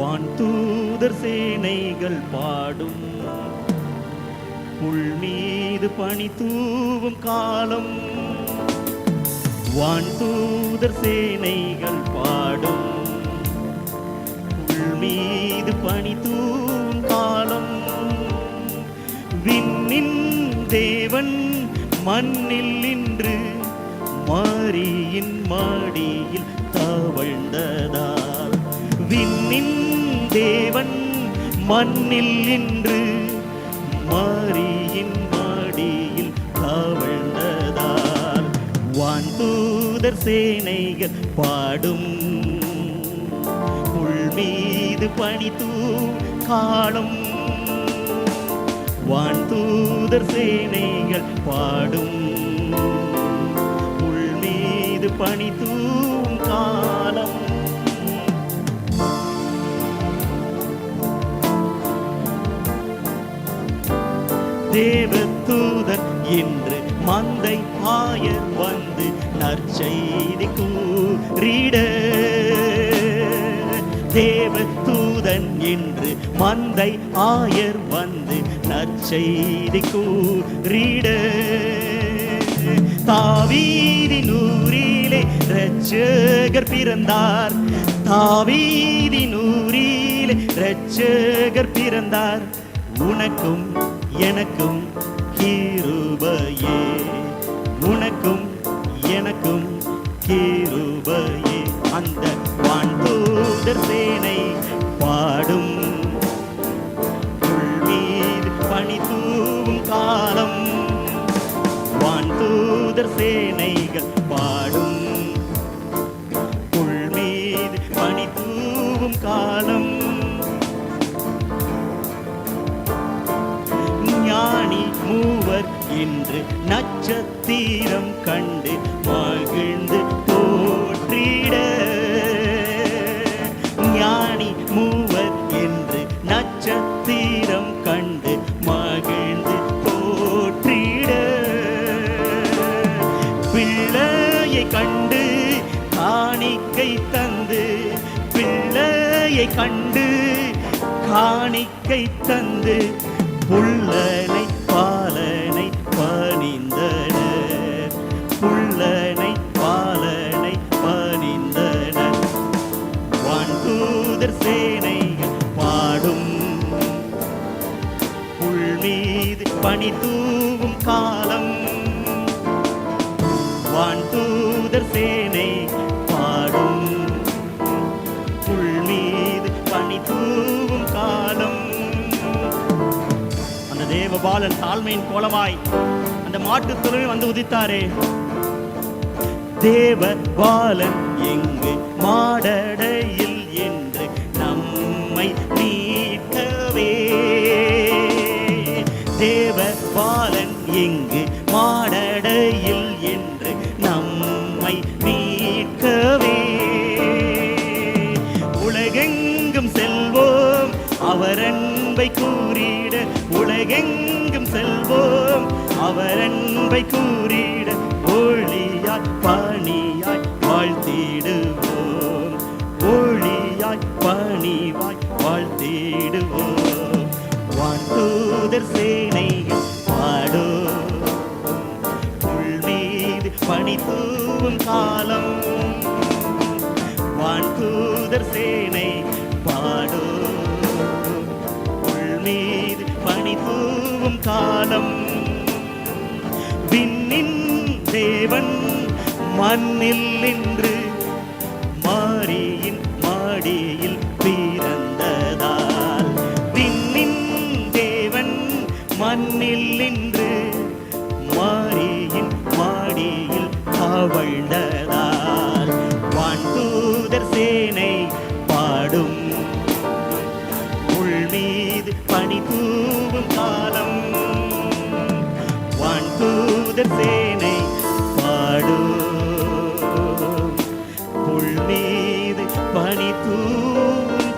வான் தூதர் சேனைகள் பாடும். புல் மீது பனி தூவும் காலம். வான் தூதர் சேனைகள் பாடும். புல் மீது பனி தூவும் காலம். விண்ணின் தேவன் மண்ணில் இன்று மாரியின் மாடியில் தவழ்ந்ததால். விண்ணின் மண்ணில் இன்று மாரியின் மாடியில் தவழ்ந்ததால் வான் சேனைகள் பாடும். புல் மீது பனி காலம். வான் தூதர் சேனைகள் பாடும். தேவதூதர் என்று மந்தை ஆயர் வந்து நற்செய்தி கூறிட. தேவதூதன் என்று மந்தை ஆயர் வந்து நற்செய்தி கூறிட. தாவீதி நூறிலே ரட்சகர் பிறந்தார். தாவீதி நூறிலே ரட்சகர் பிறந்தார். உனக்கும் எனக்கும் கீருபையே. உனக்கும் எனக்கும் கீருபையே. அந்த வான்தூதர் சேனை பாடும். புல் மீது பனி தூவும் காலம். வான்தூதர் சேனை அவர் இன்று நட்சத்திரம் கண்டு மகிழ்ந்து போற்றிட ஞானி மூவர் என்று நட்சத்திரம் கண்டு மகிழ்ந்து போற்றிட பிள்ளையை கண்டு காணிக்கை தந்து பிள்ளையை கண்டு காணிக்கை தந்து புள்ளலை தேனை சேனைகள் பாடும். புல் மீது பனி தூவும் காலம். வான்தூதர் சேனை பாடும். புல் மீது பனி தூவும் காலம். அந்த தேவபாலன் தாழ்மையின் கோலமாய் அந்த மாட்டுத் தொழுவை வந்து உதித்தாரே. தேவ பாலன் எங்கு மாடடையில் நம்மை மீட்கவே. தேவ பாலன் எங்கு மாடடையில் என்று நம்மை மீட்கவே. உலகெங்கும் செல்வோம் அவர் அன்பை கூறிட. உலகெங்கும் செல்வோம் அவர் அன்பை கூறிட. ஒளியாய் பணியாய் வாழ்த்திடுவோம் வான்தூதர் சேனைகள் பாடோ புல் மீது பனி தூவும் காலம். வான்தூதர் சேனை பாடோ புல் மீது பனி தூவும் காலம். விண்ணின் தேவன் மண்ணில் நின்று மீது பனி தூவும் காலம். வான் வான்தூதர் சேனை பாடும் புல் மீது பனி தூவும்